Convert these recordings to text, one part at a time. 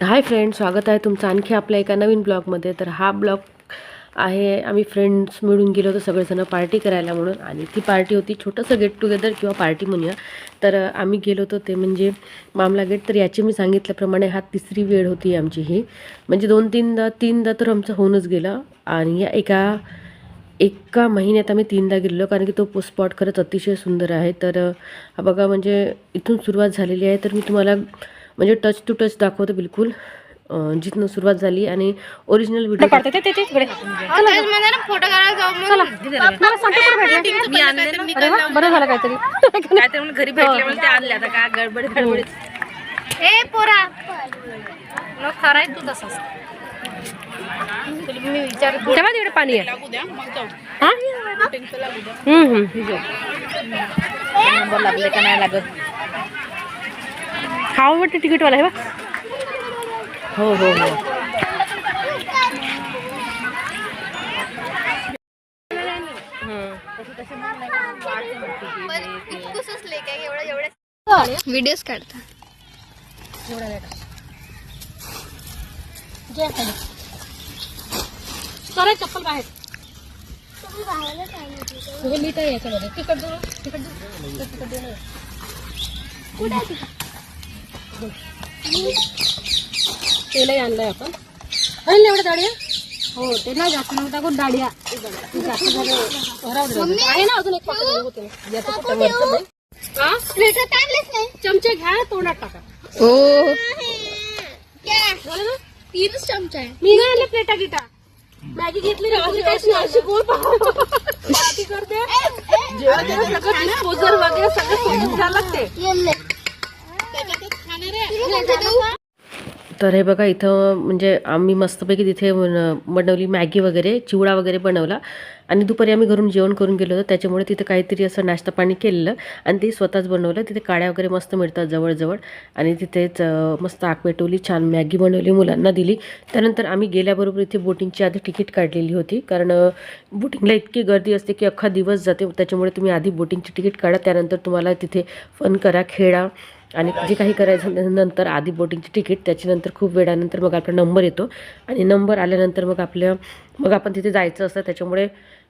Hi friend स्वागत आहे तुमचं आणखी आपल्या एका नवीन ब्लॉगमध्ये. तर हा ब्लॉग आहे आम्ही फ्रेंड्स मिळून गेलो होतो सगळेजणं पार्टी करायला म्हणून. आणि ती पार्टी होती छोटंसं गेट टुगेदर किंवा पार्टी म्हणूया. तर आम्ही गेलो होतो ते म्हणजे मामला गेट. तर याची मी सांगितल्याप्रमाणे हा तिसरी वेळ होती आमची ही. म्हणजे दोन तीनदा तीनदा तर आमचं होऊनच गेलं. आणि या एका एका महिन्यात आम्ही तीनदा गेलेलो कारण की तो स्पॉट खरंच अतिशय सुंदर आहे. तर बघा म्हणजे इथून सुरुवात झालेली आहे. तर मी तुम्हाला म्हणजे टच टू टच दाखवते बिलकुल. अ, जिथनं सुरुवात झाली आणि ओरिजिनल व्हिडिओ बरं झालं काहीतरी. घरी भेटले मला ते आणले आता. काय गडबड गडबड. ए पोरा. न खरं आहे तू तसाच. मी विचार तेव्हा तिकडे पाणी आहे. हा? नंबर लागले का नाही लागत? हा वाटते तिकीटवाला आहे बा हो हो हो। व्हिडिओज काढता. सर चप्पल बाहेर. तुझं मीठ आहे याच्यामध्ये. तिकट तिकट तिकट ना. तेलही आणलंय आपण आणलं एवढ्या दाढ्या हो ते नाही जास्त नव्हतं टाकून दाढ्या जास्त झालं. राहू दे, राहू दे. आहे ना अजून एक पाकिट होते ना. याचं फक्त वरचं नाही. हा? चमचे घ्या तोंडात टाका ओ झालं ना तीनच चमचा आहे मी नाही आणले प्लेटा गिटा मॅगी घेतली ना अशी कशी अशी गोल पार्टी करते जेव्हा तेव्हा सगळं डिस्पोजल वगैरे सगळं सोडून घ्यायला लागते तर हे बघा इथं म्हणजे आम्ही मस्तपैकी तिथे बन- बनवली मॅगी वगैरे चिवडा वगैरे बनवला. आणि दुपारी आम्ही घरून जेवण करून गेलो होतो. त्याच्यामुळे तिथे काहीतरी असं नाश्ता पाणी केलेलं आणि ते स्वतःच बनवलं. तिथे काड्या वगैरे मस्त मिळतात जवळजवळ. आणि तिथेच मस्त आग पेटवली छान मॅगी बनवली मुलांना दिली. त्यानंतर आम्ही गेल्याबरोबर इथे बोटिंगची आधी तिकीट काढलेली होती. कारण बोटिंगला इतकी गर्दी असते की अख्खा दिवस जाते. त्याच्यामुळे तुम्ही आधी बोटिंगची तिकीट काढा. त्यानंतर तुम्हाला तिथे फन करा खेळा. आणि जे काही करायचं नंतर आधी बोटिंगची तिकीट त्याच्यानंतर खूप वेळानंतर मग आपला नंबर येतो. आणि नंबर आल्यानंतर मग आपल्या मग आपण तिथे जायचं असतं त्याच्यामुळे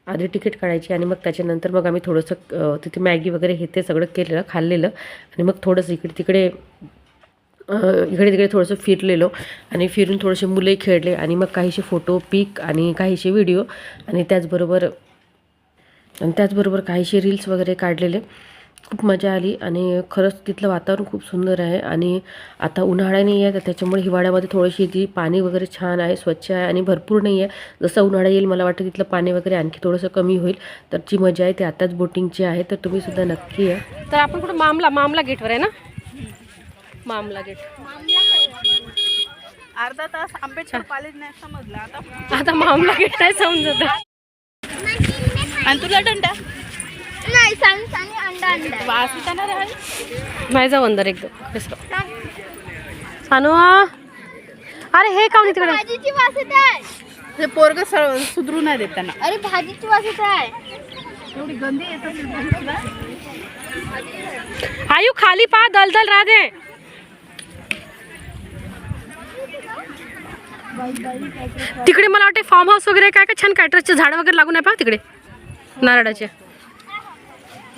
आधी तिकीट काढायची आणि मग त्याच्यानंतर मग आम्ही थोडंसं तिथे मॅगी वगैरे हे ते सगळं केलेलं खाल्लेलं. आणि मग थोडंसं इकडे तिकडे इकडे तिकडे थोडंसं फिरलेलो. आणि फिरून थोडेसे मुलंही खेळले आणि मग काहीसे फोटो पिक आणि काहीसे व्हिडिओ आणि त्याचबरोबर आणि त्याचबरोबर काहीसे रील्स वगैरे काढलेले. खूप मजा आली आणि खरंच तिथलं वातावरण खूप सुंदर आहे आणि आता उन्हाळा नाही आहे तर त्याच्यामुळे हिवाळ्यामध्ये थोडीशी ती पाणी वगैरे छान आहे स्वच्छ आहे आणि भरपूर नाही आहे. जसं उन्हाळा येईल मला वाटतं तिथलं पाणी वगैरे आणखी थोडंसं कमी होईल. तर जी मजा आहे ती आताच बोटिंगची आहे तर तुम्ही सुद्धा नक्की या. तर आपण कुठं मामला मामला गेटवर आहे ना? मामला गेट अर्धा तास आंबेडकर कॉलेज नाही समजलं. आता आता मामला गेट नाही समजत. आणि तुला दंडा नाही सांग सांग अंडा अंडा. वास येताना राहील नाही जाऊ अंदर एकदम. बेसर सानू अरे हे का नाही तिकडे. भाजीची वास येत आहे. ते पोरग सुधरू नाही देत त्यांना. अरे भाजीची वास येत आहे. एवढी गंदी येत असेल भाजीला. आयु खाली पा दलदल राहते तिकडे मला वाटते फार्म हाऊस वगैरे काय काय छान कॅटरचे झाड वगैरे लागून आहे पा तिकडे. नारळाचे.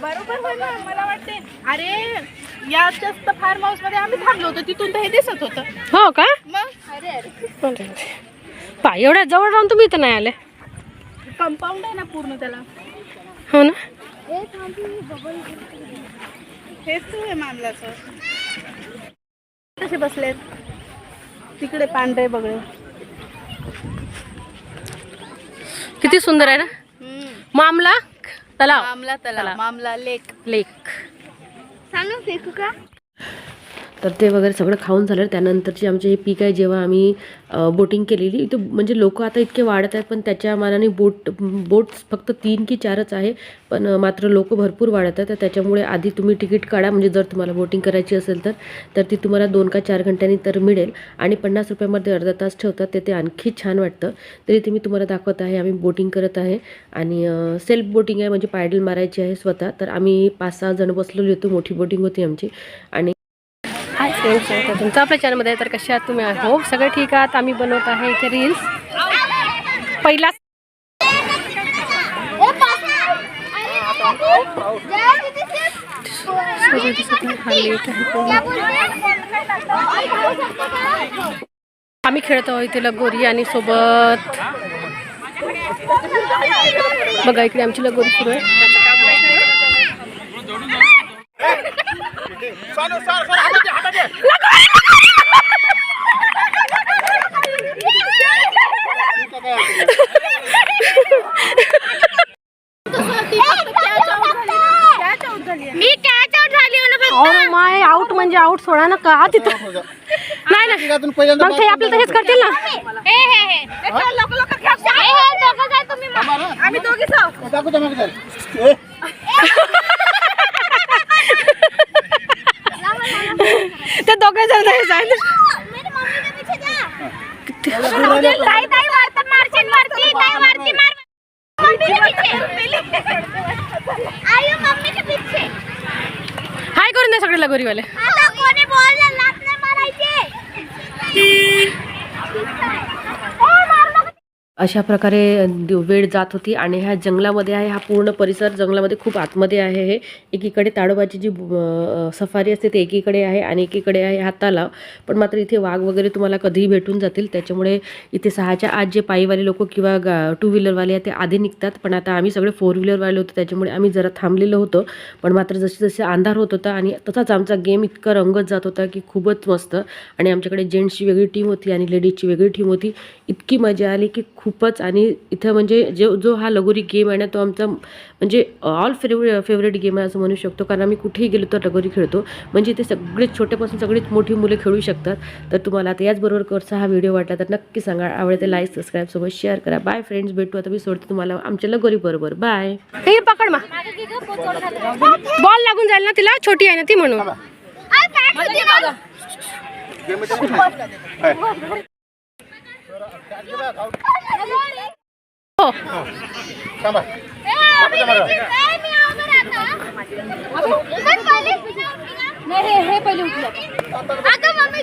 बरोबर होय ना मला वाटते अरे या जास्त फार्म हाऊसमध्ये आम्ही थांबलो होतो तिथून तर हे दिसत होतं. हो का? मग? अरे अरे. पा एवढ्या जवळ राहून तुम्ही इथं नाही आले. कंपाऊंड आहे ना पूर्ण त्याला. हो ना? हेच तू आहे मामलाचं. कसे बसलेत तिकडे पांढरे बगळे. किती सुंदर आहे ना? मामला? तलाव. मामला तला मामला लेक. लेक. सांगू फेकू का? तर ते वगैरे सगळं खाऊन झालं. त्यानंतरची आमची हे पीक आहे जेव्हा आम्ही बोटिंग केलेली. इथं म्हणजे लोक आता इतके वाढत आहेत पण त्याच्या मानाने बोट बोट्स फक्त तीन की चारच आहे. पण मात्र लोक भरपूर वाढत आहेत. तर त्याच्यामुळे आधी तुम्ही तिकीट काढा. म्हणजे जर तुम्हाला बोटिंग करायची असेल तर तर ती तुम्हाला दोन का चार घंट्यांनी तर मिळेल. आणि पन्नास रुपयामध्ये अर्धा तास ठेवतात. ते ते आणखी छान वाटतं. तरी ते मी तुम्हाला दाखवत आहे. आम्ही बोटिंग करत आहे. आणि सेल्फ बोटिंग आहे. म्हणजे पायडल मारायची आहे स्वतः. तर आम्ही पाच सहा जण बसलेली होतो. मोठी बोटिंग होती आमची. आणि फ्रेंड्स तुमचं आपल्या चॅनलमध्ये तर कशा आहात तुम्ही? हो सगळे ठीक आहात. आम्ही बनवत आहे इथे रील्स पहिला. आम्ही खेळत आहोत इथे लगोरी आणि सोबत बघा इकडे आमची लगोरी सुरू आहे. मी कॅच आउट झाली ना. अहो माय आउट म्हणजे आउट सोडा ना का तिथं? नाही नाही. मग ते आपल्याला तसेच करतील ना. हे, हे, हे. हे, हे, दोघं काय तुम्ही मग? आम्ही दोघीच आहोत ते करून द्या सगळे लगोरीवाले आता कोणी बॉल लात नाही मारायचे. ए, मार नको. अशा प्रकारे वेळ जात होती आणि ह्या जंगलामध्ये आहे हा पूर्ण परिसर जंगलामध्ये खूप आतमध्ये आहे हे. एकीकडे ताडोबाची जी सफारी असते ते एकीकडे आहे आणि एकीकडे आहे हा तलाव. पण मात्र इथे वाघ वगैरे तुम्हाला कधीही भेटून जातील. त्याच्यामुळे इथे सहाच्या आत जे पायीवाले लोक किंवा गा टू व्हीलरवाले ते आधी निघतात. पण आता आम्ही सगळे फोर व्हीलरवाले होतो. त्याच्यामुळे आम्ही जरा थांबलेलो होतो. पण मात्र जसे जसे अंधार होत होता आणि तसाच आमचा गेम इतका रंगत जात होता की खूपच मस्त. आणि आमच्याकडे जेंट्सची वेगळी टीम होती आणि लेडीजची वेगळी टीम होती. इतकी मजा आली की खूपच. आणि इथं म्हणजे जो जो हा लगोरी गेम आहे ना तो आमचा म्हणजे ऑल फेवरे फेवरेट गेम आहे असं म्हणू शकतो. कारण आम्ही कुठेही गेलो तर लगोरी खेळतो. म्हणजे इथे सगळेच छोट्यापासून सगळीच मोठी मुले खेळू शकतात. तर तुम्हाला आता याचबरोबर करचा हा व्हिडिओ वाटला तर नक्की सांगा. आवडते लाईक सबस्क्राईब सोबत शेअर करा. बाय फ्रेंड्स भेटू आता मी सोडते तुम्हाला आमच्या लगोरी बरोबर. बाय हे पकड मा बॉल लागून जाईल ना तिला? छोटी आहे ना ती म्हणून. हो. हे हे पहिले उठलं. अगं मम्मी